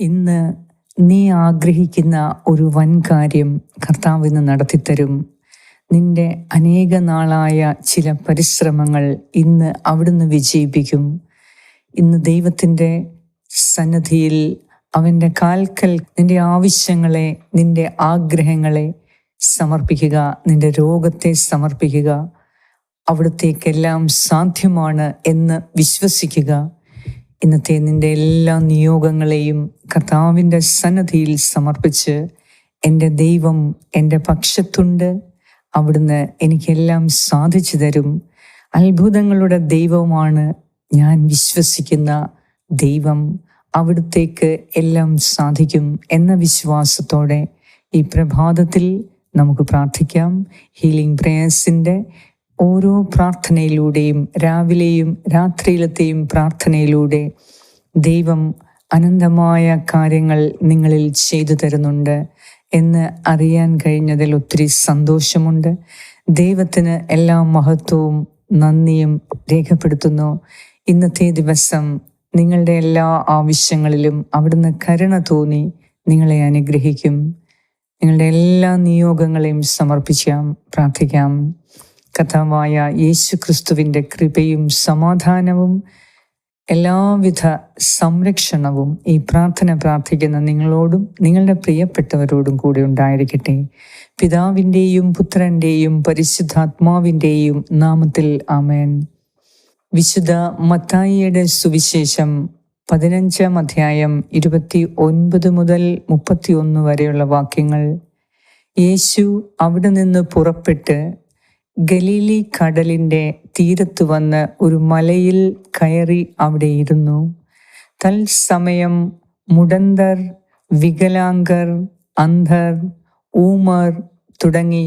ഇന്ന് നീ ആഗ്രഹിക്കുന്ന ഒരു വൻ കാര്യം കർത്താവ് ഇന്ന് നടത്തിത്തരും. നിന്റെ അനേക നാളായ ചില പരിശ്രമങ്ങൾ ഇന്ന് അവിടുന്ന് വിജയിപ്പിക്കും. ഇന്ന് ദൈവത്തിന്റെ സന്നദ്ധിയിൽ അവന്റെ കാൽക്കൽ നിന്റെ ആവശ്യങ്ങളെ നിന്റെ ആഗ്രഹങ്ങളെ സമർപ്പിക്കുക നിന്റെ രോഗത്തെ സമർപ്പിക്കുക. അവിടത്തേക്കെല്ലാം സാധ്യമാണ് എന്ന് വിശ്വസിക്കുക. ഇന്നത്തെ നിന്റെ എല്ലാ നിയോഗങ്ങളെയും കർത്താവിന്റെ സന്നദ്ധിയിൽ സമർപ്പിച്ച് എന്റെ ദൈവം എന്റെ പക്ഷത്തുണ്ട്. അവിടുന്ന് എനിക്കെല്ലാം സാധിച്ചു തരും. അത്ഭുതങ്ങളുടെ ദൈവമാണ് ഞാൻ വിശ്വസിക്കുന്ന ദൈവം. അവിടുത്തേക്ക് എല്ലാം സാധിക്കും എന്ന വിശ്വാസത്തോടെ ഈ പ്രഭാതത്തിൽ നമുക്ക് പ്രാർത്ഥിക്കാം. ഹീലിംഗ് പ്രേയേഴ്സിന്റെ ഓരോ പ്രാർത്ഥനയിലൂടെയും രാവിലെയും രാത്രിയിലത്തെയും പ്രാർത്ഥനയിലൂടെ ദൈവം അനന്തമായ കാര്യങ്ങൾ നിങ്ങളിൽ ചെയ്തു തരുന്നുണ്ട് എന്ന് അറിയാൻ കഴിഞ്ഞതിൽ ഒത്തിരി സന്തോഷമുണ്ട്. ദൈവത്തിന് എല്ലാ മഹത്വവും നന്ദിയും രേഖപ്പെടുത്തുന്നു. ഇന്നത്തെ ദിവസം നിങ്ങളുടെ എല്ലാ ആവശ്യങ്ങളിലും അവിടുന്ന് കരുണ തോന്നി നിങ്ങളെ അനുഗ്രഹിക്കും. നിങ്ങളുടെ എല്ലാ നിയോഗങ്ങളെയും സമർപ്പിക്കാം പ്രാർത്ഥിക്കാം. കഥാവായ യേശു ക്രിസ്തുവിന്റെ കൃപയും സമാധാനവും എല്ലാവിധ സംരക്ഷണവും ഈ പ്രാർത്ഥന പ്രാർത്ഥിക്കുന്ന നിങ്ങളോടും നിങ്ങളുടെ പ്രിയപ്പെട്ടവരോടും കൂടി ഉണ്ടായിരിക്കട്ടെ. പിതാവിന്റെയും പുത്രന്റെയും പരിശുദ്ധാത്മാവിന്റെയും നാമത്തിൽ ആമേൻ. വിശുദ്ധ മത്തായിയുടെ സുവിശേഷം പതിനഞ്ചാം അധ്യായം ഇരുപത്തി ഒൻപത് മുതൽ മുപ്പത്തി ഒന്ന് വരെയുള്ള വാക്യങ്ങൾ. യേശു അവിടെ നിന്ന് പുറപ്പെട്ട് ഗലീലി കടലിന്റെ തീരത്ത് വന്ന് ഒരു മലയിൽ കയറി അവിടെ ഇരുന്നു. തൽസമയം മുടന്തർ വികലാംഗർ അന്ധർ ഊമർ തുടങ്ങി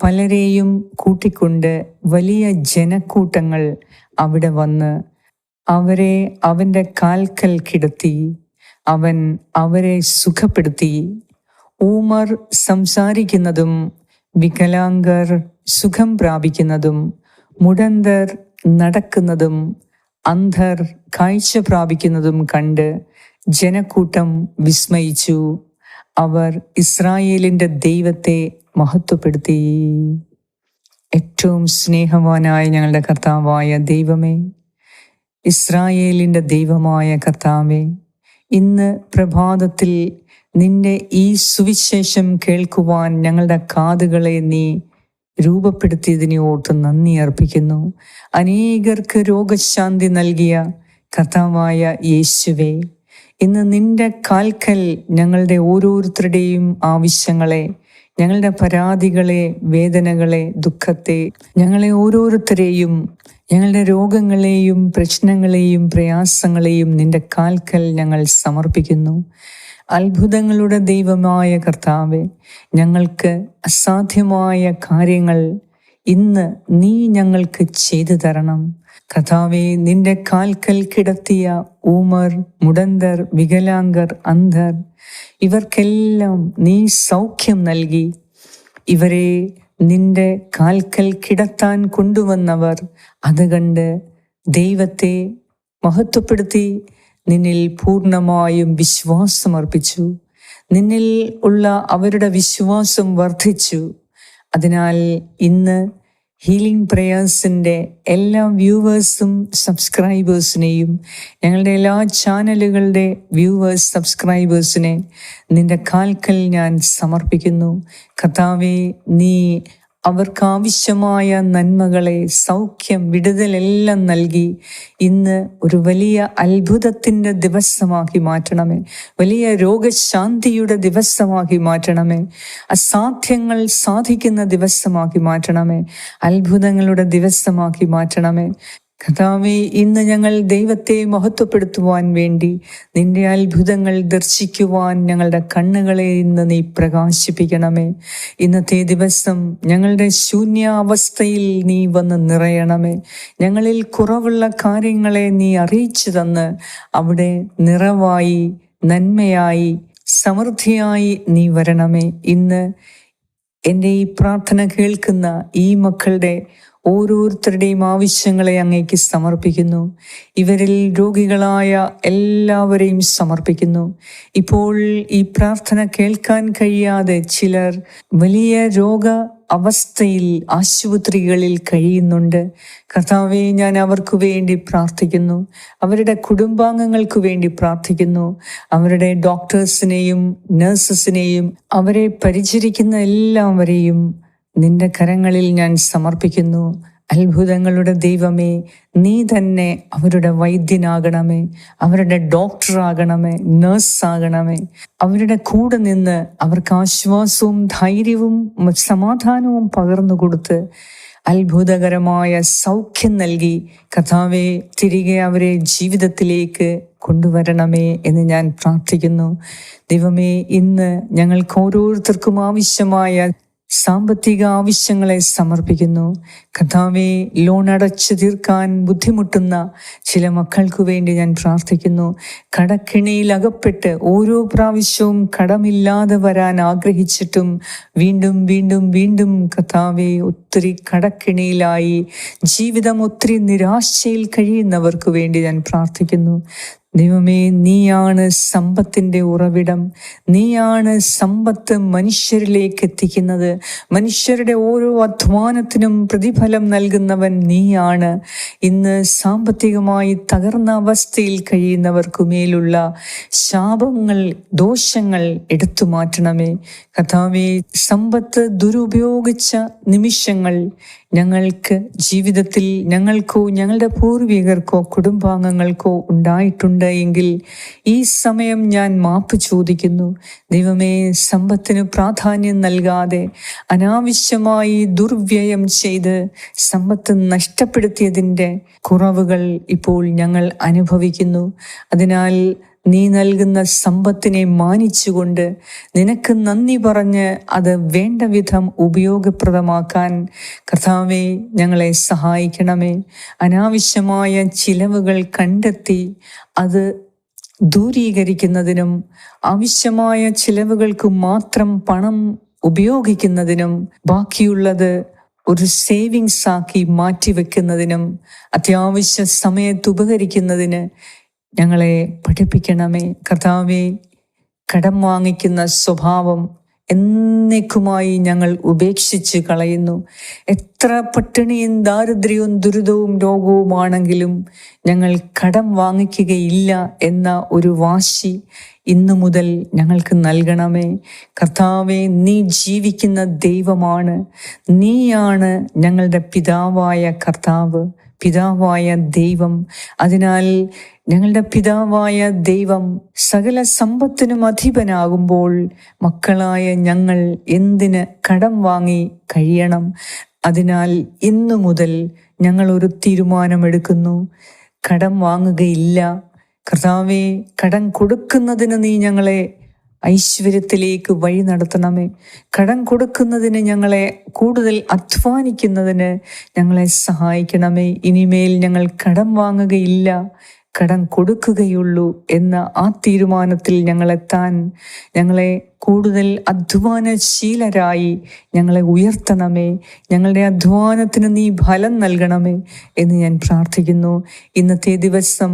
പലരെയും കൂട്ടിക്കൊണ്ട് വലിയ ജനക്കൂട്ടങ്ങൾ അവിടെ വന്ന് അവരെ അവന്റെ കാൽക്കൽ കിടത്തി അവൻ അവരെ സുഖപ്പെടുത്തി. ഊമർ സംസാരിക്കുന്നതും വികലാംഗർ സുഖം പ്രാപിക്കുന്നതും മുടന്തർ നടക്കുന്നതും അന്ധർ കാഴ്ച പ്രാപിക്കുന്നതും കണ്ട് ജനക്കൂട്ടം വിസ്മയിച്ചു. അവർ ഇസ്രായേലിന്റെ ദൈവത്തെ മഹത്വപ്പെടുത്തി. ഏറ്റവും സ്നേഹവാനായ ഞങ്ങളുടെ കർത്താവായ ദൈവമേ ഇസ്രായേലിന്റെ ദൈവമായ കർത്താവേ ഇന്ന് പ്രഭാതത്തിൽ നിന്റെ ഈ സുവിശേഷം കേൾക്കുവാൻ ഞങ്ങളുടെ കാതുകളെ നീ രൂപപ്പെടുത്തിയതിനെ ഓർത്ത് നന്ദി അർപ്പിക്കുന്നു. അനേകർക്ക് രോഗശാന്തി നൽകിയ കഥാവായ യേശുവേ ഇന്ന് നിന്റെ കാൽക്കൽ ഞങ്ങളുടെ ഓരോരുത്തരുടെയും ആവശ്യങ്ങളെ ഞങ്ങളുടെ പരാതികളെ വേദനകളെ ദുഃഖത്തെ ഞങ്ങളെ ഓരോരുത്തരെയും ഞങ്ങളുടെ രോഗങ്ങളെയും പ്രശ്നങ്ങളെയും പ്രയാസങ്ങളെയും നിന്റെ കാൽക്കൽ ഞങ്ങൾ സമർപ്പിക്കുന്നു. അത്ഭുതങ്ങളുടെ ദൈവമായ കർത്താവെ ഞങ്ങൾക്ക് അസാധ്യമായ കാര്യങ്ങൾ ഇന്ന് നീ ഞങ്ങൾക്ക് ചെയ്തു തരണം. കഥാവെ നിന്റെ കാൽക്കൽ കിടത്തിയ ഊമർ മുടന്തർ വികലാംഗർ അന്ധർ ഇവർക്കെല്ലാം നീ സൗഖ്യം നൽകി. ഇവരെ നിന്റെ കാൽക്കൽ കിടത്താൻ കൊണ്ടുവന്നവർ അത് കണ്ട് ദൈവത്തെ മഹത്വപ്പെടുത്തി നിന്നിൽ പൂർണമായും വിശ്വാസമർപ്പിച്ചു. നിന്നിൽ ഉള്ള അവരുടെ വിശ്വാസം വർദ്ധിച്ചു. അതിനാൽ ഇന്ന് ഹീലിംഗ് പ്രേയേഴ്സിന്റെ എല്ലാ വ്യൂവേഴ്സും സബ്സ്ക്രൈബേഴ്സിനെയും ഞങ്ങളുടെ എല്ലാ ചാനലുകളുടെ വ്യൂവേഴ്സ് സബ്സ്ക്രൈബേഴ്സിനെ നിന്റെ കാൽക്കൽ ഞാൻ സമർപ്പിക്കുന്നു. കഥാവെ നീ അവർക്ക് ആവശ്യമായ നന്മകളെ സൗഖ്യം വിടുതലെല്ലാം നൽകി ഇന്ന് ഒരു വലിയ അത്ഭുതത്തിന്റെ ദിവസമാക്കി മാറ്റണമേ. വലിയ രോഗശാന്തിയുടെ ദിവസമാക്കി മാറ്റണമേ. അസാധ്യങ്ങൾ സാധിക്കുന്ന ദിവസമാക്കി മാറ്റണമേ. അത്ഭുതങ്ങളുടെ ദിവസമാക്കി മാറ്റണമേ. കഥാവെ ഇന്ന് ഞങ്ങൾ ദൈവത്തെ മഹത്വപ്പെടുത്തുവാൻ വേണ്ടി നിന്റെ അത്ഭുതങ്ങൾ ദർശിക്കുവാൻ ഞങ്ങളുടെ കണ്ണുകളെ ഇന്ന് നീ പ്രകാശിപ്പിക്കണമേ. ഇന്നത്തെ ദിവസം ഞങ്ങളുടെ ശൂന്യാവസ്ഥയിൽ നീ വന്ന് നിറയണമേ. ഞങ്ങളിൽ കുറവുള്ള കാര്യങ്ങളെ നീ അറിയിച്ചു തന്ന് അവിടെ നിറവായി നന്മയായി സമൃദ്ധിയായി നീ വരണമേ. ഇന്ന് എന്റെ ഈ പ്രാർത്ഥന കേൾക്കുന്ന ഈ മക്കളുടെ ഓരോരുത്തരുടെയും ആവശ്യങ്ങളെ അങ്ങേക്ക് സമർപ്പിക്കുന്നു. ഇവരിൽ രോഗികളായ എല്ലാവരെയും സമർപ്പിക്കുന്നു. ഇപ്പോൾ ഈ പ്രാർത്ഥന കേൾക്കാൻ കഴിയാതെ ചിലർ വലിയ രോഗ അവസ്ഥയിൽ ആശുപത്രികളിൽ കഴിയുന്നുണ്ട്. കർത്താവെ ഞാൻ അവർക്ക് വേണ്ടി പ്രാർത്ഥിക്കുന്നു. അവരുടെ കുടുംബാംഗങ്ങൾക്ക് വേണ്ടി പ്രാർത്ഥിക്കുന്നു. അവരുടെ ഡോക്ടേഴ്സിനെയും നഴ്സസിനെയും അവരെ പരിചരിക്കുന്ന എല്ലാവരെയും നിന്റെ കരങ്ങളിൽ ഞാൻ സമർപ്പിക്കുന്നു. അത്ഭുതങ്ങളുടെ ദൈവമേ നീ തന്നെ അവരുടെ വൈദ്യനാകണമേ അവരുടെ ഡോക്ടറാകണമേ നേഴ്സാകണമേ. അവരുടെ കൂടെ നിന്ന് അവർക്ക് ആശ്വാസവും ധൈര്യവും സമാധാനവും പകർന്നു കൊടുത്ത് അത്ഭുതകരമായ സൗഖ്യം നൽകി കഥാവെ തിരികെ അവരെ ജീവിതത്തിലേക്ക് കൊണ്ടുവരണമേ എന്ന് ഞാൻ പ്രാർത്ഥിക്കുന്നു. ദൈവമേ ഇന്ന് ഞങ്ങൾക്ക് ഓരോരുത്തർക്കും ആവശ്യമായ സാമ്പത്തിക ആവശ്യങ്ങളെ സമർപ്പിക്കുന്നു. കഥാവെ ലോൺ അടച്ചു തീർക്കാൻ ബുദ്ധിമുട്ടുന്ന ചില മക്കൾക്ക് വേണ്ടി ഞാൻ പ്രാർത്ഥിക്കുന്നു. കടക്കിണിയിൽ അകപ്പെട്ട് ഓരോ പ്രാവശ്യവും കടമില്ലാതെ വരാൻ ആഗ്രഹിച്ചിട്ടും വീണ്ടും വീണ്ടും വീണ്ടും കഥാവെ ഒത്തിരി കടക്കിണിയിലായി ജീവിതം ഒത്തിരി നിരാശയിൽ കഴിയുന്നവർക്ക് വേണ്ടി ഞാൻ പ്രാർത്ഥിക്കുന്നു. ദൈവമേ നീയാണ് സമ്പത്തിന്റെ ഉറവിടം. നീയാണ് സമ്പത്ത് മനുഷ്യരിലേക്ക് എത്തിക്കുന്നത്. മനുഷ്യരുടെ ഓരോ അധ്വാനത്തിനും പ്രതിഫലം നൽകുന്നവൻ നീയാണ്. ഇന്ന് സാമ്പത്തികമായി തകർന്ന അവസ്ഥയിൽ കഴിയുന്നവർക്കു മേലുള്ള ശാപങ്ങൾ ദോഷങ്ങൾ എടുത്തു മാറ്റണമേ. കഥാവെ സമ്പത്ത് ദുരുപയോഗിച്ച നിമിഷങ്ങൾ ഞങ്ങൾക്ക് ജീവിതത്തിൽ ഞങ്ങൾക്കോ ഞങ്ങളുടെ പൂർവികർക്കോ കുടുംബാംഗങ്ങൾക്കോ ഉണ്ടായിട്ടുണ്ട് എങ്കിൽ ഈ സമയം ഞാൻ മാപ്പ് ചോദിക്കുന്നു. ദൈവമേ സമ്പത്തിന് പ്രാധാന്യം നൽകാതെ അനാവശ്യമായി ദുർവ്യയം ചെയ്ത് സമ്പത്ത് നഷ്ടപ്പെടുത്തിയതിന്റെ കുറവുകൾ ഇപ്പോൾ ഞങ്ങൾ അനുഭവിക്കുന്നു. അതിനാൽ നീ നൽകുന്ന സമ്പത്തിനെ മാനിച്ചുകൊണ്ട് നിനക്ക് നന്ദി പറഞ്ഞ് അത് വേണ്ട വിധം ഉപയോഗപ്രദമാക്കാൻ കർത്താവെ ഞങ്ങളെ സഹായിക്കണമേ. അനാവശ്യമായ ചിലവുകൾ കണ്ടെത്തി അത് ദൂരീകരിക്കുന്നതിനും ആവശ്യമായ ചിലവുകൾക്ക് മാത്രം പണം ഉപയോഗിക്കുന്നതിനും ബാക്കിയുള്ളത് ഒരു സേവിങ്സ് ആക്കി മാറ്റിവെക്കുന്നതിനും അത്യാവശ്യ സമയത്ത് ഉപകരിക്കുന്നതിന് ഞങ്ങളെ പഠിപ്പിക്കണമേ. കർത്താവെ കടം വാങ്ങിക്കുന്ന സ്വഭാവം എന്നേക്കുമായി ഞങ്ങൾ ഉപേക്ഷിച്ച് കളയുന്നു. എത്ര പട്ടിണിയും ദാരിദ്ര്യവും ദുരിതവും രോഗവുമാണെങ്കിലും ഞങ്ങൾ കടം വാങ്ങിക്കുകയില്ല എന്ന ഒരു വാശി ഇന്നു മുതൽ ഞങ്ങൾക്ക് നൽകണമേ. കർത്താവെ നീ ജീവിക്കുന്ന ദൈവമാണ്. നീയാണ് ഞങ്ങളുടെ പിതാവായ കർത്താവ് പിതാവായ ദൈവം. അതിനാൽ ഞങ്ങളുടെ പിതാവായ ദൈവം സകല സമ്പത്തിനും അധിപനാകുമ്പോൾ മക്കളായ ഞങ്ങൾ എന്തിന് കടം വാങ്ങി കഴിയണം? അതിനാൽ ഇന്നു മുതൽ ഞങ്ങൾ ഒരു തീരുമാനമെടുക്കുന്നു. കടം വാങ്ങുകയില്ല. കർത്താവെ കടം കൊടുക്കുന്നതിന് നീ ഞങ്ങളെ ഐശ്വര്യത്തിലേക്ക് വഴി നടത്തണമേ. കടം കൊടുക്കുന്നതിന് ഞങ്ങളെ കൂടുതൽ അധ്വാനിക്കുന്നതിന് ഞങ്ങളെ സഹായിക്കണമേ. ഇനിമേൽ ഞങ്ങൾ കടം വാങ്ങുകയില്ല. കടം കൊടുക്കുകയുള്ളൂ എന്ന ആ തീരുമാനത്തിൽ ഞങ്ങളെത്താൻ ഞങ്ങളെ കൂടുതൽ അധ്വാനശീലരായി ഞങ്ങളെ ഉയർത്തണമേ. ഞങ്ങളുടെ അധ്വാനത്തിന് നീ ഫലം നൽകണമേ എന്ന് ഞാൻ പ്രാർത്ഥിക്കുന്നു. ഇന്നത്തെ ദിവസം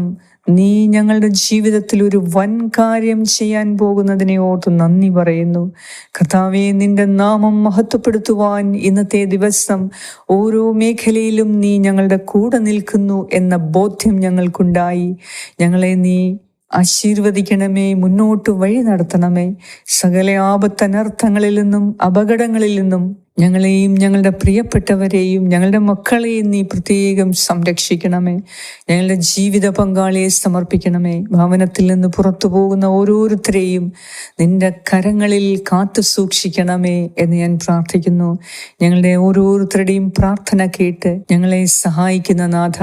നീ ഞങ്ങളുടെ ജീവിതത്തിൽ ഒരു വൻ കാര്യം ചെയ്യാൻ പോകുന്നതിനെ ഓർത്ത് നന്ദി പറയുന്നു. കർത്താവെ നിന്റെ നാമം മഹത്വപ്പെടുത്തുവാൻ ഇന്നത്തെ ദിവസം ഓരോ മേഖലയിലും നീ ഞങ്ങളുടെ കൂടെ നിൽക്കുന്നു എന്ന ബോധ്യം ഞങ്ങൾക്കുണ്ടായി. ഞങ്ങളെ നീ ആശീർവദിക്കണമേ മുന്നോട്ട് വഴി നടത്തണമേ. സകല ആപത്തനർത്ഥങ്ങളിൽ നിന്നും അപകടങ്ങളിൽ നിന്നും ഞങ്ങളെയും ഞങ്ങളുടെ പ്രിയപ്പെട്ടവരെയും ഞങ്ങളുടെ മക്കളെയും നീ പ്രത്യേകം സംരക്ഷിക്കണമേ. ഞങ്ങളുടെ ജീവിത പങ്കാളിയെ സമർപ്പിക്കണമേ. ഭവനത്തിൽ നിന്ന് പുറത്തു പോകുന്ന ഓരോരുത്തരെയും നിന്റെ കരങ്ങളിൽ കാത്തു സൂക്ഷിക്കണമേ എന്ന് ഞാൻ പ്രാർത്ഥിക്കുന്നു. ഞങ്ങളുടെ ഓരോരുത്തരുടെയും പ്രാർത്ഥന കേട്ട് ഞങ്ങളെ സഹായിക്കുന്ന നാഥ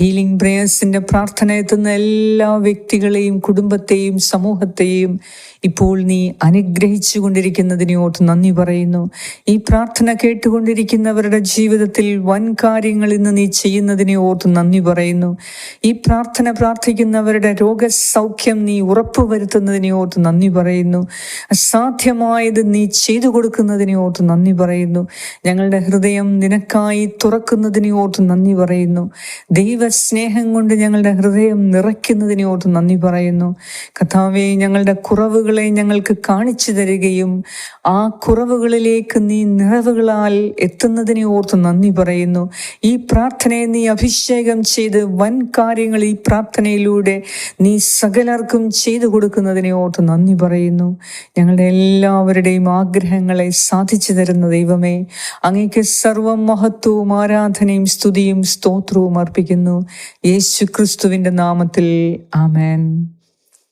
ഹീലിംഗ് ബ്രേയേഴ്സിന്റെ പ്രാർത്ഥന എത്തുന്ന എല്ലാ വ്യക്തികളെയും കുടുംബത്തെയും സമൂഹത്തെയും ഇപ്പോൾ നീ അനുഗ്രഹിച്ചു കൊണ്ടിരിക്കുന്നതിനെ ഓർത്ത് നന്ദി പറയുന്നു. ഈ പ്രാർത്ഥന കേട്ടുകൊണ്ടിരിക്കുന്നവരുടെ ജീവിതത്തിൽ വൻ കാര്യങ്ങൾ ഇന്ന് നീ ചെയ്യുന്നതിനെ ഓർത്ത് നന്ദി പറയുന്നു. ഈ പ്രാർത്ഥന പ്രാർത്ഥിക്കുന്നവരുടെ രോഗസൗഖ്യം നീ ഉറപ്പുവരുത്തുന്നതിനെ ഓർത്ത് നന്ദി പറയുന്നു. അസാധ്യമായത് നീ ചെയ്തു കൊടുക്കുന്നതിനെ ഓർത്ത് നന്ദി പറയുന്നു. ഞങ്ങളുടെ ഹൃദയം നിനക്കായി തുറക്കുന്നതിനെ ഓർത്ത് നന്ദി പറയുന്നു. ദൈവസ്നേഹം കൊണ്ട് ഞങ്ങളുടെ ഹൃദയം നിറയ്ക്കുന്നതിനെ ഓർത്ത് നന്ദി പറയുന്നു. കഥാവെ ഞങ്ങളുടെ കുറവുകളെ ഞങ്ങൾക്ക് കാണിച്ചു തരികയും ആ കുറവുകളിലേക്ക് നീ നിറവുകളാൽ എത്തുന്നതിനെ ഓർത്ത് നന്ദി പറയുന്നു. ഈ പ്രാർത്ഥനയെ നീ അഭിഷേകം ചെയ്ത് വൻ കാര്യങ്ങൾ ഈ പ്രാർത്ഥനയിലൂടെ നീ സകലർക്കും ചെയ്തു കൊടുക്കുന്നതിനെ ഓർത്ത് നന്ദി പറയുന്നു. ഞങ്ങളുടെ എല്ലാവരുടെയും ആഗ്രഹങ്ങളെ സാധിച്ചു തരുന്ന ദൈവമേ അങ്ങേക്ക് സർവം മഹത്വവും ആരാധനയും സ്തുതിയും സ്തോത്രവും അർപ്പിക്കുന്നു. യേശു ക്രിസ്തുവിന്റെ നാമത്തിൽ ആമേൻ.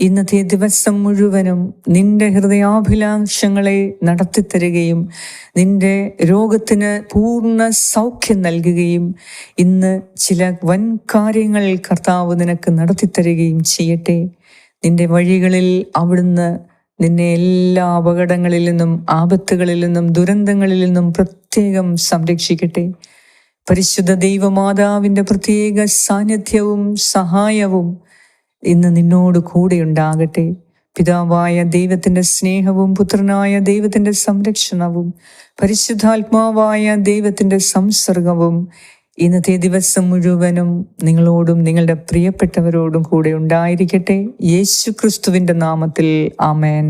ഇന്നത്തെ ദിവസം മുഴുവനും നിന്റെ ഹൃദയാഭിലാഷങ്ങളെ നടത്തിത്തരികയും നിന്റെ രോഗത്തിന് പൂർണ സൗഖ്യം നൽകുകയും ഇന്ന് ചില വൻ കാര്യങ്ങൾ കർത്താവ് നിനക്ക് നടത്തിത്തരികയും ചെയ്യട്ടെ. നിന്റെ വഴികളിൽ അവിടുന്ന് നിന്നെ എല്ലാ അപകടങ്ങളിൽ നിന്നും ആപത്തുകളിൽ നിന്നും ദുരന്തങ്ങളിൽ നിന്നും പ്രത്യേകം സംരക്ഷിക്കട്ടെ. പരിശുദ്ധ ദൈവമാതാവിന്റെ പ്രത്യേക സാന്നിധ്യവും സഹായവും ഇന്ന് നിന്നോട് കൂടെ ഉണ്ടാകട്ടെ. പിതാവായ ദൈവത്തിന്റെ സ്നേഹവും പുത്രനായ ദൈവത്തിന്റെ സംരക്ഷണവും പരിശുദ്ധാത്മാവായ ദൈവത്തിന്റെ സംസർഗവും ഇന്നത്തെ ദിവസം മുഴുവനും നിങ്ങളോടും നിങ്ങളുടെ പ്രിയപ്പെട്ടവരോടും കൂടെ ഉണ്ടായിരിക്കട്ടെ. യേശു ക്രിസ്തുവിന്റെ നാമത്തിൽ ആമേൻ.